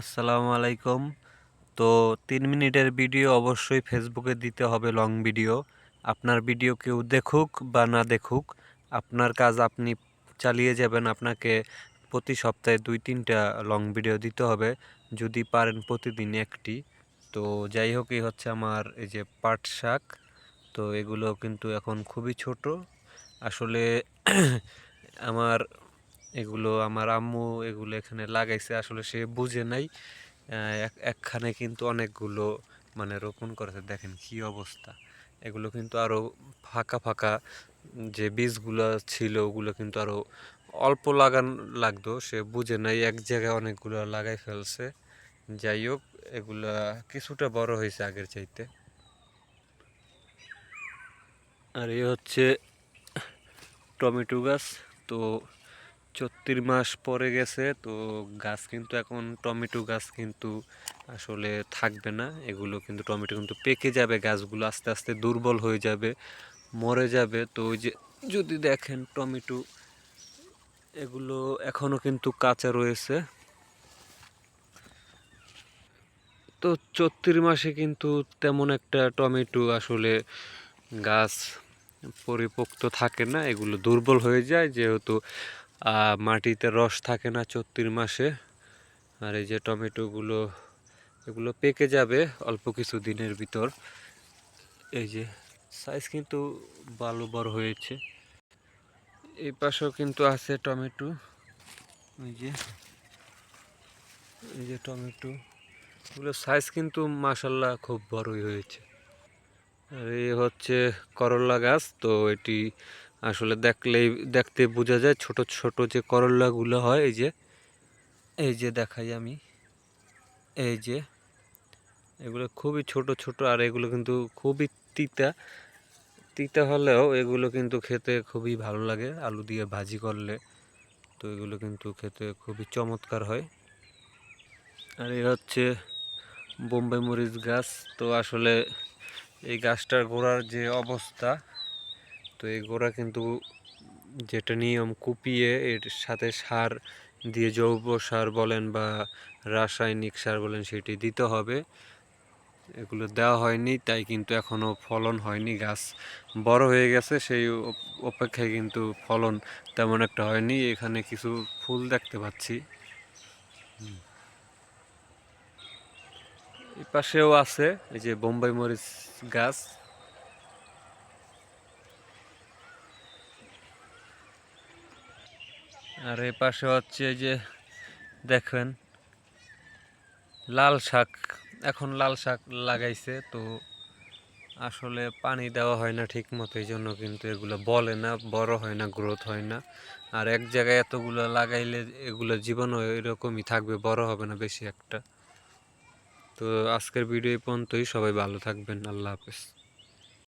আসসালামু আলাইকুম। তো তিন মিনিটের ভিডিও অবশ্যই ফেসবুকে দিতে হবে লং ভিডিও। আপনার ভিডিও কেউ দেখুক বা না দেখুক, আপনার কাজ আপনি চালিয়ে যাবেন, আপনাকে প্রতি সপ্তাহে দুই, তিনটা লং ভিডিও দিতে হবে, যদি পারেন প্রতিদিন একটি। তো যাই হোক, এই হচ্ছে আমার এই যে পাট শাক। তো এগুলো কিন্তু এখন খুবই ছোট। আসলে আমার এগুলো আমার আম্মু এগুলো এখানে লাগাইছে, আসলে সে বুঝে নাই। এক, একখানে কিন্তু অনেকগুলো মানে রোপণ করেছে, দেখেন কি অবস্থা। এগুলো কিন্তু আরও ফাঁকা ফাঁকা, যে বীজগুলো ছিল ওগুলো কিন্তু আরও অল্প লাগান লাগতো, সে বুঝে নাই, এক জায়গায় অনেকগুলো লাগাই ফেলছে। যাই হোক, এগুলা কিছুটা বড় হয়েছে আগের চাইতে। আর এ হচ্ছে টমেটো গাছ, তো চত্রিশ মাস পরে গেছে, তো গাছ কিন্তু এখন টমেটো গাছ কিন্তু আসলে থাকবে না। এগুলো কিন্তু টমেটো কিন্তু পেকে যাবে, গাছগুলো আস্তে আস্তে দুর্বল হয়ে যাবে, মরে যাবে। তো ওই যে যদি দেখেন টমেটো, এগুলো এখনও কিন্তু কাঁচা রয়েছে। তো চত্রিশ মাসে কিন্তু তেমন একটা টমেটো আসলে গাছ পরিপক্ত থাকে না, এগুলো দুর্বল হয়ে যায়। যেহেতু মাটিতে রস থাকে না চত্রিশ মাসে। আর এই যে টমেটোগুলো, এগুলো পেকে যাবে অল্প কিছু দিনের ভিতর। এই যে সাইজ কিন্তু ভালো বড় হয়েছে। এই পাশেও কিন্তু আছে টমেটো। এই যে এই যে টমেটো। এগুলো সাইজ কিন্তু মাসাল্লাহ খুব বড়ই হয়েছে। আর এই হচ্ছে করলা গাছ, তো এটি আসলে দেখলেই, দেখতে বোঝা যায় ছোট ছোট যে করলাগুলো হয়, এই যে এই যে দেখাই আমি, এই যে, এগুলো খুবই ছোট ছোট, আর এগুলো কিন্তু খুবই তিতা তিতা হলেও এগুলো কিন্তু খেতে খুবই ভালো লাগে। আলু দিয়ে ভাজি করলে তো এগুলো কিন্তু খেতে খুবই চমৎকার হয়। আর এ হচ্ছে বোম্বাই মরিচ গাছ। তো আসলে এই গাছটার গোড়ার যে অবস্থা তো এই গোড়া কিন্তু যেটা নিয়ম কুপিয়ে এর সাথে সার দিয়ে জৈব সার বলেন বা রাসায়নিক সার বলেন সেটি দিতে হবে। এগুলো দেওয়া হয়নি, তাই কিন্তু এখনও ফলন হয়নি। গাছ বড় হয়ে গেছে, সেই অপেক্ষায় কিন্তু ফলন তেমন একটা হয়নি। এখানে কিছু ফুল দেখতে পাচ্ছি। পাশেও আছে, এই যে বোম্বাই মরিচ গাছ। আর এই পাশে হচ্ছে যে দেখেন, লাল শাক, এখন লাল শাক লাগাইছে, তো আসলে পানি দেওয়া হয় না ঠিক মতো এই জন্য কিন্তু এগুলো বলে না, বড় হয় না, গ্রোথ হয় না। আর এক জায়গায় এতগুলো লাগাইলে এগুলো জীবনও এরকমই থাকবে, বড় হবে না বেশি একটা। তো আজকের ভিডিও পর্যন্তই, সবাই ভালো থাকবেন, আল্লাহ হাফেজ।